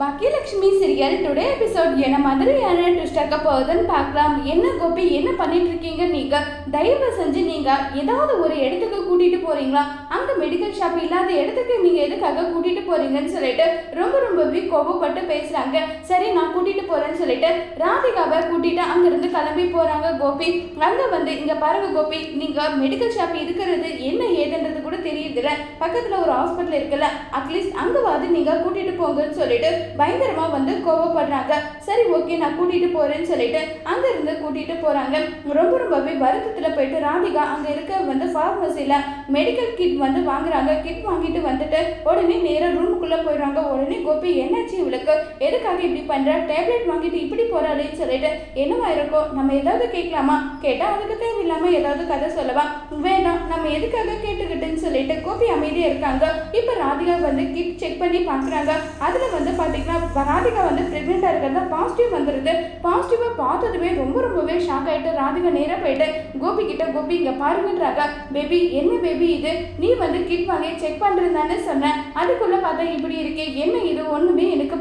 Baakiyalakshmi serial today episode என்ன மாதிரியான twist ஆக்க போகுதுன்னு பார்க்கலாம். என்ன கோபி என்ன பண்ணிட்டு இருக்கீங்க நீங்க? தயவு செஞ்சு நீங்க ஏதாவது ஒரு இடத்துக்கு கூட்டிட்டு போறீங்களா? அங்க மெடிக்கல் ஷாப் இல்லாத இடத்துக்கு நீங்க எதுக்காக கூட்டிட்டு போறீங்கன்னு சொல்லிட்டு ரொம்ப ரொம்பவே கோபப்பட்டு பேசுறாங்க. சரி நான் கூட்டிட்டு போறேன்னு சொல்லிட்டு ராதிகாவை கூட்டிட்டு அங்கிருந்து கிளம்பி போறாங்க கோபி. அங்க வந்து இங்க பாருங்க கோபி நீங்க மெடிக்கல் ஷாப் இருக்கிறது என்ன ஏதுன்றது கூட தெரியுதுல பக்கத்துல ஒரு ஹாஸ்பிட்டல் இருக்குல்ல அட்லீஸ்ட் அங்கவாது நீங்க கூட்டிட்டு போங்கன்னு சொல்லிட்டு பயங்கரமா வந்து கோவப்படுறாங்க. சரி ஓகே நான் கூட்டிட்டு போறேன்னு சொல்லிட்டு அங்க இருந்து கூட்டிட்டு போறாங்க. ரொம்ப ரொம்பவே வருத்தத்துல போயிட்டு ராதிகா அங்க இருக்க வந்து ஃபார்மசியில் மெடிக்கல் கிட் வந்து வாங்குறாங்க. கிட் வாங்கிட்டு வந்துட்டு உடனே நேராக ரூமுக்குள்ள போயிடுறாங்க. உடனே கோபி என்னாச்சு இவளுக்கு? எதுக்காக இப்படி பண்ற? டேப்லெட் வாங்கிட்டு இப்படி போறாளேன்னு சொல்லிட்டு என்னவா இருக்கும் நம்ம ஏதாவது கேட்கலாமா? கேட்டா அதுக்கு தேவையில்லாம ஏதாவது கதை சொல்லவா. வேணாம் நம்ம எதுக்காக கேட்டுக்கிட்டுன்னு சொல்லிட்டு கோபி அமைதியா இருக்காங்க. இப்ப ராதிகா வந்து கிட் செக் பண்ணி பாக்குறாங்க. அதுல வந்து பாத்தீங்கன்னா ராதிகா வந்து பிரெக்னெண்டா இருக்கிறதா பாசிட்டிவ் வந்துருது. பாசிட்டிவா பார்த்ததுமே ரொம்ப ரொம்பவே ஷாக் ஆயிட்டு ராதிகா நேரம் போயிட்டு கோபி கிட்ட கோபி இங்க பாருங்கன்றாங்க. பேபி என்ன பேபி இது? நீ வந்து கிட் வாங்கி செக் பண்றதுதானே சொன்ன. அதுக்குள்ள பார்த்தா இப்படி இருக்கே. என்ன இது? ஒண்ணுமே எனக்கு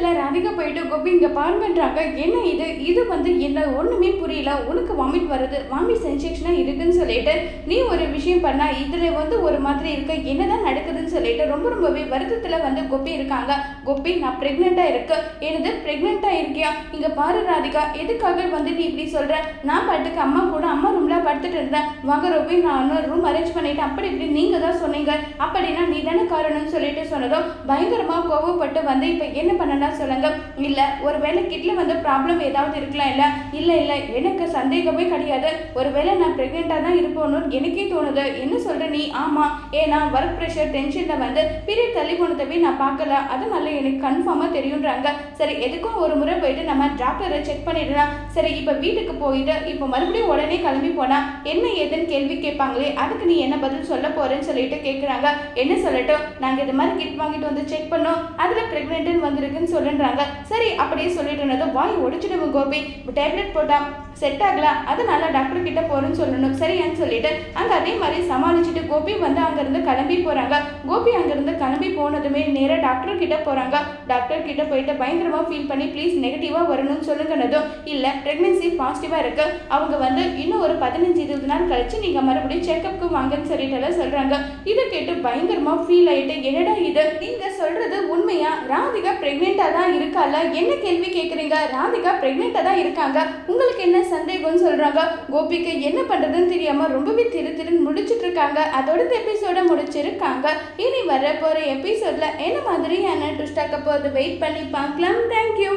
இடத்துல ராதிகா போயிட்டு கோபி இங்கே பாருங்கன்றாங்க என்ன இது? இது வந்து என்ன? ஒன்றுமே புரியல. உனக்கு வாமிட் வருது. வாமிட் சென்சேஷனாக இருக்குன்னு சொல்லிட்டு நீ ஒரு விஷயம் பண்ணால் இதில் வந்து ஒரு மாதிரி இருக்க. என்னதான் நடக்குதுன்னு சொல்லிட்டு ரொம்ப ரொம்பவே வருத்தத்தில் வந்து கோபி இருக்காங்க. கோபி நான் ப்ரெக்னெண்ட்டாக இருக்கு. எனது ப்ரெக்னெண்ட்டாக இருக்கியா? இங்கே பாரு ராதிகா. எதுக்காக வந்து நீ இப்படி சொல்கிற நான் பாட்டுக்கு அம்மா கூட அம்மா ரொம்ப படுத்துட்டு இருந்தேன் வாங்க ரோபி நான் இன்னொரு ரூம் அரேஞ்ச் பண்ணிட்டேன் அப்படி இப்படி நீங்க தான் சொன்னீங்க. அப்படின்னா நீ தானே காரணம்னு சொல்லிட்டு சொன்னதும் பயங்கரமா கோவப்பட்டு வந்து இப்ப என்ன பண்ணனா சொல்லுங்க. இல்ல ஒருவேளை கிட்ல வந்து ப்ராப்ளம் ஏதாவது இருக்கலாம் இல்ல? இல்ல இல்ல எனக்கு சந்தேகமே கிடையாது. ஒருவேளை நான் பிரெக்னெண்டா தான் இருப்போன்னு எனக்கே தோணுது. என்ன சொல்ற நீ? ஆமா. ஏன்னா ஒர்க் ப்ரெஷர் டென்ஷன்ல வந்து பீரியட் தள்ளி போனதவே நான் பார்க்கல. அதனால எனக்கு கன்ஃபார்மா தெரியுன்றாங்க. சரி எதுக்கும் ஒரு முறை போயிட்டு நம்ம டாக்டரை செக் பண்ணிடலாம். சரி இப்போ வீட்டுக்கு போயிட்டு இப்போ மறுபடியும் உடனே கிளம்பி போனா என்ன ஏதுன்னு கேள்வி கேட்பாங்களே அதுக்கு நீ என்ன பதில் சொல்ல போறேன்னு சொல்லிட்டு கேட்குறாங்க. என்ன சொல்லட்டும்? நாங்கள் இது மாதிரி கிட் வாங்கிட்டு வந்து செக் பண்ணோம். அதில் ப்ரெக்னென்ட்னு வந்திருக்குன்னு சொல்லுன்றாங்க. சரி அப்படியே சொல்லிட்டு இருந்தது வாய் ஒடிச்சிடுவோம் கோபி. டேப்லெட் போட்டால் செட் ஆகல. அதனால டாக்டர் கிட்ட போறேன்னு சொல்லணும். சரியான்னு சொல்லிட்டு அங்க அதே மாதிரி சமாளிச்சுட்டு கோபி வந்து அங்கிருந்து கிளம்பி போறாங்க. கோபி அங்கிருந்து கிளம்பி போனதுமே நேரா டாக்டர் கிட்ட போறாங்க. டாக்டர் கிட்ட போயிட்டு பயங்கரமா ஃபீல் பண்ணி ப்ளீஸ் நெகட்டிவா வரணும்னு சொல்லுங்கனதும் இல்ல. பிரெக்னன்சி பாசிட்டிவா இருக்கு. அவங்க வந்து இன்னும் ஒரு பதினஞ்சு இருபது நாள் கழிச்சு நீங்க மறுபடியும் செக்அப்க்கு வாங்கன்னு சொல்லிட்டு எல்லாம் சொல்றாங்க. இதை கேட்டு பயங்கரமா ஃபீல் ஆயிட்டு என்னடா இது? நீங்க சொல்றது உண்மையா? ராதிகா பிரெக்னெண்டா தான் இருக்கால என்ன கேள்வி கேக்குறீங்க? ராதிகா பிரெக்னெண்டா தான் இருக்காங்க. உங்களுக்கு என்ன சந்தேகம்னு சொல்கிறாங்க கோபிக்கு என்ன பண்ணுறதுன்னு தெரியாமல் ரொம்பவே திரு திருன்னு முடிச்சிட்டு இருக்காங்க. அதோட இந்த எபிசோட முடிச்சிருக்காங்க. இனி வர போகிற எபிசோட்ல என்ன மாதிரியான ட்விஸ்ட் போகுது? வெயிட் பண்ணி பார்க்கலாம். தேங்க்யூ